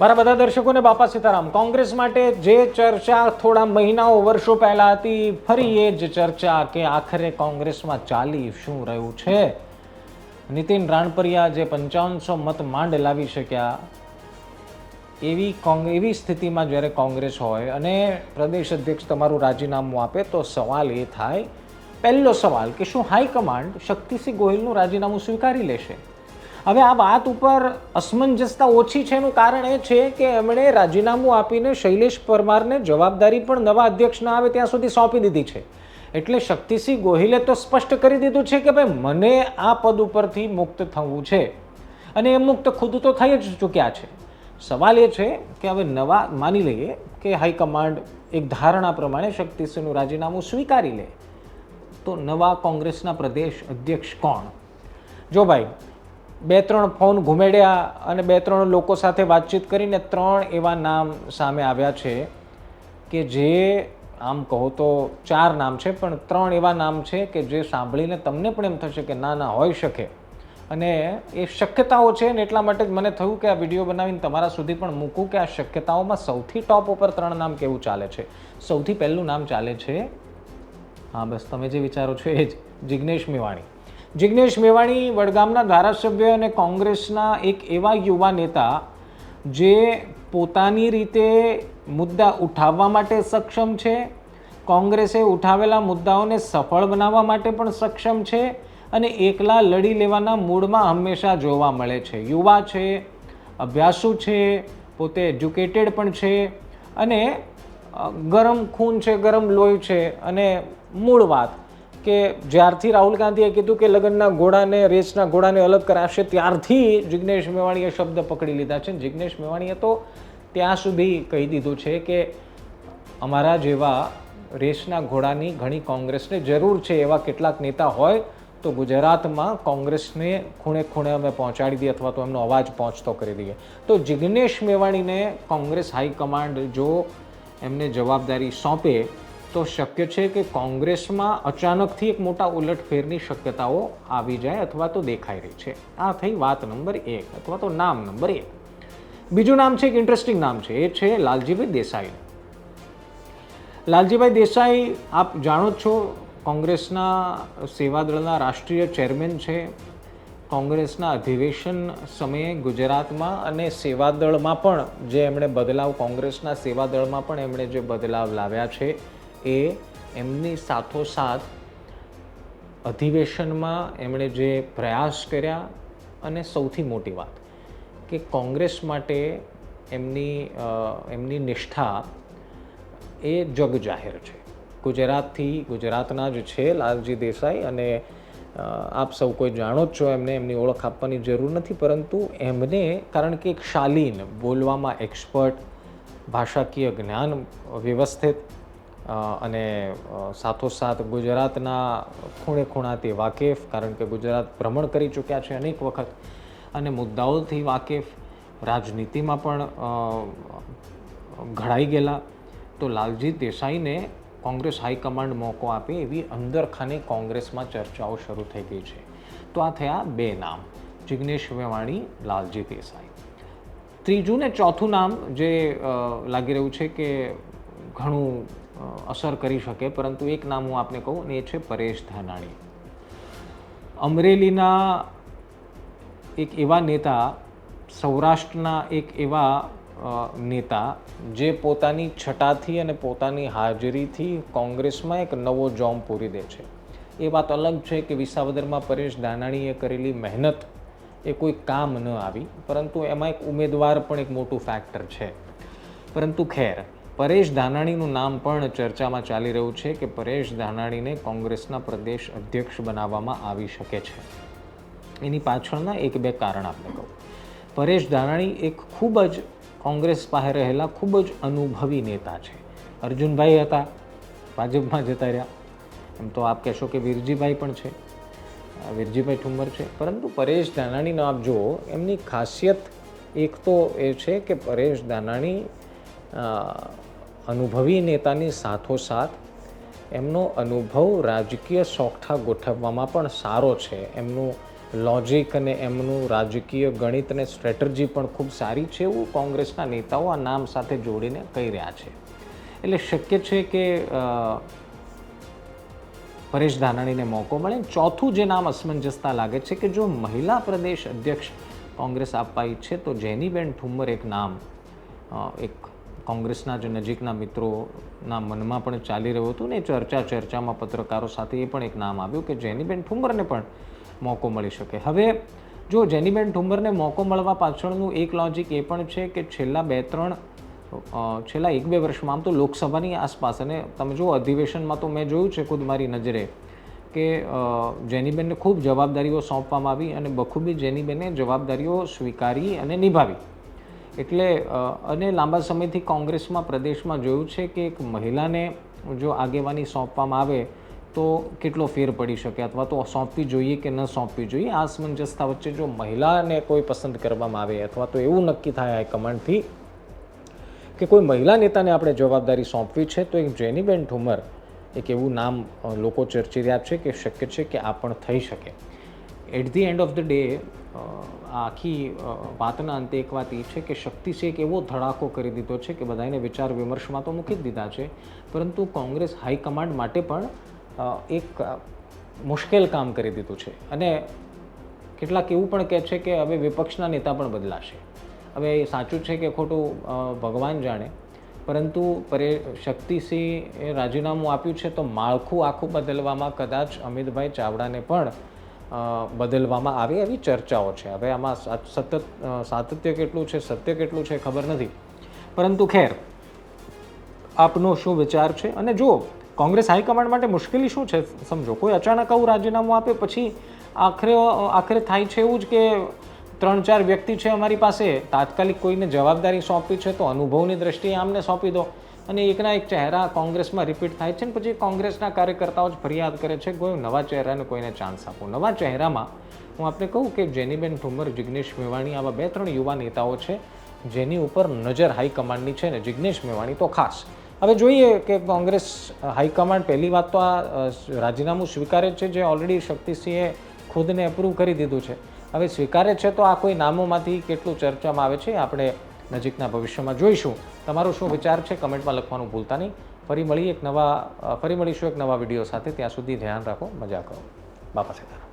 મારા બધા દર્શકોને બાપા સીતારામ, કોંગ્રેસ માટે જે ચર્ચા થોડા મહિનાઓ, વર્ષો પહેલા હતી, ફરી એ જ ચર્ચા કે આખરે કોંગ્રેસમાં ચાલી શું રહ્યું છે? નીતિન રાણપરિયા જે પંચાવનસો મત માંડ લાવી શક્યા, એવી એવી સ્થિતિમાં જ્યારે કોંગ્રેસ હોય અને પ્રદેશ અધ્યક્ષ તમારું રાજીનામું આપે તો સવાલ એ થાય, પહેલો સવાલ કે શું હાઈકમાન્ડ શક્તિસિંહ ગોહિલનું રાજીનામું સ્વીકારી લેશે? હવે આ વાત ઉપર અસમંજસતા ઓછી છે એનું કારણ એ છે કે એમણે રાજીનામું આપીને શૈલેષ પરમારને જવાબદારી પણ નવા અધ્યક્ષ ના આવે ત્યાં સુધી સોંપી દીધી છે. એટલે શક્તિસિંહ ગોહિલે તો સ્પષ્ટ કરી દીધું છે કે ભાઈ, મને આ પદ ઉપરથી મુક્ત થવું છે. અને એ મુક્ત ખુદ તો થઈ જ ચૂક્યા છે. સવાલ એ છે કે હવે નવા, માની લઈએ કે હાઈકમાન્ડ એક ધારણા પ્રમાણે શક્તિસિંહનું રાજીનામું સ્વીકારી લે, તો નવા કોંગ્રેસના પ્રદેશ અધ્યક્ષ કોણ? જો ભાઈ બે ત્રણ ફોન ઘુમેડ્યા અને બે ત્રણ લોકો સાથે વાતચીત કરીને ત્રણ એવા નામ સામે આવ્યા છે કે જે, આમ કહો તો ચાર નામ છે, પણ ત્રણ એવા નામ છે કે જે સાંભળીને તમને પણ એમ થશે કે ના ના, હોઈ શકે. અને એ શક્યતાઓ છે ને એટલા માટે જ મને થયું કે આ વીડિયો બનાવીને તમારા સુધી પણ મૂકું કે આ શક્યતાઓમાં સૌથી ટોપ ઉપર ત્રણ નામ કેવું ચાલે છે? સૌથી પહેલું નામ ચાલે છે, હા, બસ, તમે જે વિચારો છો એ જ. જિજ્ઞેશ મેવાણી. જિજ્ઞેશ મેવાણી વડગામના ધારાસભ્ય અને કોંગ્રેસના એક એવા યુવા નેતા જે પોતાની રીતે મુદ્દા ઉઠાવવા માટે સક્ષમ છે, કોંગ્રેસે ઉઠાવેલા મુદ્દાઓને સફળ બનાવવા માટે પણ સક્ષમ છે અને એકલા લડી લેવાના મૂડમાં હંમેશા જોવા મળે છે. યુવા છે, અભ્યાસુ છે, પોતે એજ્યુકેટેડ પણ છે અને ગરમ ખૂન છે, ગરમ લોહી છે અને મૂળ વાત કે જ્યારથી રાહુલ ગાંધીએ કીધું કે લગ્નના ઘોડાને, રેસના ઘોડાને અલગ કરાશે, ત્યારથી જિજ્ઞેશ મેવાણીએ શબ્દ પકડી લીધા છે. જિજ્ઞેશ મેવાણીએ તો ત્યાં સુધી કહી દીધું છે કે અમારા જેવા રેસના ઘોડાની ઘણી કોંગ્રેસને જરૂર છે, એવા કેટલાક નેતા હોય તો ગુજરાતમાં કોંગ્રેસને ખૂણે ખૂણે અમે પહોંચાડી દઈએ અથવા તો એમનો અવાજ પહોંચતો કરી દઈએ. તો જિજ્ઞેશ મેવાણીને કોંગ્રેસ હાઈકમાન્ડ જો એમને જવાબદારી સોંપે તો શક્ય છે કે કોંગ્રેસમાં અચાનકથી એક મોટા ઉલટફેરની શક્યતાઓ આવી જાય અથવા તો દેખાઈ રહી છે. આ થઈ વાત નંબર એક અથવા તો નામ નંબર એક. બીજું નામ છે એક ઇન્ટરેસ્ટિંગ નામ છે. એ છે લાલજીભાઈ દેસાઈ. લાલજીભાઈ દેસાઈ, આપ જાણો છો, કોંગ્રેસના સેવાદળના રાષ્ટ્રીય ચેરમેન છે. કોંગ્રેસના અધિવેશન સમયે ગુજરાતમાં અને સેવાદળમાં પણ જે એમણે બદલાવ, કોંગ્રેસના સેવાદળમાં પણ એમણે જે બદલાવ લાવ્યા છે એ એમની સાથોસાથ અધિવેશનમાં એમણે જે પ્રયાસ કર્યા અને સૌથી મોટી વાત કે કોંગ્રેસ માટે એમની એમની નિષ્ઠા એ જગ જાહેર છે. ગુજરાતથી, ગુજરાતના જ છે લાલજી દેસાઈ અને આપ સૌ કોઈ જાણો જ છો એમને એમની ઓળખ આપવાની જરૂર નથી, પરંતુ એમને, કારણ કે એક શાલીન, બોલવામાં એક્સપર્ટ ભાષાકીય જ્ઞાન વ્યવસ્થિત અને સાથોસાથ ગુજરાતના ખૂણે ખૂણાથી વાકેફ, કારણ કે ગુજરાત ભ્રમણ કરી ચૂક્યા છે અનેક વખત, અને મુદ્દાઓથી વાકેફ રાજનીતિમાં પણ ઘડાઈ ગયેલા, તો લાલજી દેસાઈને કોંગ્રેસ હાઈકમાન્ડ મોકો આપે એવી અંદરખાને કોંગ્રેસમાં ચર્ચાઓ શરૂ થઈ ગઈ છે. તો આ થયા બે નામ, જિગ્નેશ વેવાણી, લાલજી દેસાઈ. ત્રીજું ને ચોથું નામ જે લાગી રહ્યું છે કે ઘણું અસર કરી શકે, પરંતુ એક નામ હું આપને કહું ને એ છે પરેશ ધાનાણી. અમરેલીના એક એવા નેતા, સૌરાષ્ટ્રના એક એવા નેતા, જે પોતાની છટાથી અને પોતાની હાજરીથી કોંગ્રેસમાં એક નવો જોમ પૂરી દે છે. એ વાત અલગ છે કે વિસાવદરમાં પરેશ દાનાણીએ કરેલી મહેનત એ કોઈ કામ ન આવી, પરંતુ એમાં એક ઉમેદવાર પણ એક મોટું ફેક્ટર છે. પરંતુ ખેર પરેશ ધાનાણીનું નામ પણ ચર્ચામાં ચાલી રહ્યું છે કે પરેશ ધાનાણીને કોંગ્રેસના પ્રદેશ અધ્યક્ષ બનાવવામાં આવી શકે છે. એની પાછળના એક બે કારણ આપણે કહું. પરેશ ધાનાણી એક ખૂબ જ કોંગ્રેસ પાસે રહેલા ખૂબ જ અનુભવી નેતા છે. અર્જુનભાઈ હતા, ભાજપમાં જતા રહ્યા. એમ તો આપ કહેશો કે વીરજીભાઈ પણ છે. વીરજીભાઈ ઠુંમર છે. પરંતુ પરેશ ધાનાણીનો આપ જુઓ, એમની ખાસિયત એક તો એ છે કે પરેશ ધાનાણી અનુભવી નેતાની સાથોસાથ એમનો અનુભવ રાજકીય સોગઠા ગોઠવવામાં પણ સારો છે. એમનું લોજિક અને એમનું રાજકીય ગણિત અને સ્ટ્રેટર્જી પણ ખૂબ સારી છે એવું કોંગ્રેસના નેતાઓ આ નામ સાથે જોડીને કહી રહ્યા છે. એટલે શક્ય છે કે પરેશ ધાનાણીને મોકો મળે. ચોથું જે નામ અસમંજસતા લાગે છે કે જો મહિલા પ્રદેશ અધ્યક્ષ કોંગ્રેસ આપવા ઈચ્છે તો જેનીબેન ઠુમ્મર એક નામ એક કોંગ્રેસના જે નજીકના મિત્રોના મનમાં પણ ચાલી રહ્યું હતું ને ચર્ચા ચર્ચામાં પત્રકારો સાથે એ પણ એક નામ આવ્યું કે જેનીબેન ઠુંબરને પણ મોકો મળી શકે. હવે જો જેનીબેન ઠુંબરને મોકો મળવા પાછળનું એક લોજિક એ પણ છે કે છેલ્લા બે ત્રણ છેલ્લા એક બે વર્ષમાં આમ તો લોકસભાની આસપાસ અને તમે જો અધિવેશનમાં તો મેં જોયું છે ખુદ મારી નજરે કે જેનીબેનને ખૂબ જવાબદારીઓ સોંપવામાં આવી અને બખૂબી જેનીબેને જવાબદારીઓ સ્વીકારી અને નિભાવી. એટલે અને લાંબા સમયથી કોંગ્રેસમાં, પ્રદેશમાં જોયું છે કે એક મહિલાને જો આગેવાની સોંપવામાં આવે, તો કેટલો ફેર પડી શકે? અથવા તો સોંપવી જોઈએ કે ન સોંપવી જોઈએ? આ સમંજસતા વચ્ચે જો મહિલાને કોઈ પસંદ કરવામાં આવે, અથવા તો એવું નક્કી થાય હાઈકમાન્ડથી કે કોઈ મહિલા નેતાને આપણે જવાબદારી સોંપવી છે, તો એક જેનીબેન ઠુમર એક એવું નામ લોકો ચર્ચી રહ્યા છે કે શક્ય છે કે આ પણ થઈ શકે. At the end of the day આખી વાતના અંતે એક વાત એ છે કે શક્તિસે એક એવો ધડાકો કરી દીધો છે કે બધાને વિચાર વિમર્શમાં તો મૂકી જ દીધા છે. પરંતુ કોંગ્રેસ હાઈકમાન્ડ માટે પણ એક મુશ્કેલ કામ કરી દીધું છે. અને કેટલાક એવું પણ કહે છે કે હવે વિપક્ષના નેતા પણ બદલાશે. હવે એ સાચું છે કે ખોટું ભગવાન જાણે. પરંતુ પરે, શક્તિસિંહે રાજીનામું આપ્યું છે તો માળખું આખું બદલવામાં કદાચ અમિતભાઈ ચાવડાને પણ બદલવામાં આવે એવી ચર્ચાઓ છે. હવે આમાં સતત સાતત્ય કેટલું છે, સત્ય કેટલું છે ખબર નથી. પરંતુ ખેર, આપનો શું વિચાર છે? અને જો કોંગ્રેસ હાઈકમાન્ડ માટે મુશ્કેલી શું છે? સમજો, કોઈ અચાનક આવું રાજીનામું આપે પછી આખરે આખરે થાય છે એવું જ કે ત્રણ ચાર વ્યક્તિ છે અમારી પાસે, તાત્કાલિક કોઈને જવાબદારી સોંપી છે તો અનુભવની દ્રષ્ટિએ આમને સોંપી દો. અને એકના એક ચહેરા કોંગ્રેસમાં રિપીટ થાય છે અને પછી કોંગ્રેસના કાર્યકર્તાઓ જ ફરિયાદ કરે છે કોઈ નવા ચહેરાને કોઈને ચાન્સ આપો. નવા ચહેરામાં હું આપને કહું કે જેનીબેન ઠુમર, જિગ્નેશ મેવાણી આવા બે ત્રણ યુવા નેતાઓ છે, જેની ઉપર નજર હાઈકમાન્ડની છે ને જિગ્નેશ મેવાણી તો ખાસ. હવે જોઈએ કે કોંગ્રેસ હાઈકમાન્ડ પહેલી વાત તો આ રાજીનામું સ્વીકારે છે જે ઓલરેડી શક્તિસિંહે ખુદને એપ્રૂવ કરી દીધું છે. હવે સ્વીકારે છે તો આ કોઈ નામોમાંથી કેટલું ચર્ચામાં આવે છે આપણે નજીકના ભવિષ્યમાં જોઈશું. તમારો શું વિચાર છે? કમેન્ટમાં લખવાનું ભૂલતા નહીં. ફરી મળી એક નવા ફરી મળીશું એક નવા વીડિયો સાથે. ત્યાં સુધી ધ્યાન રાખો, મજા કરો. બાપા સીતારામ.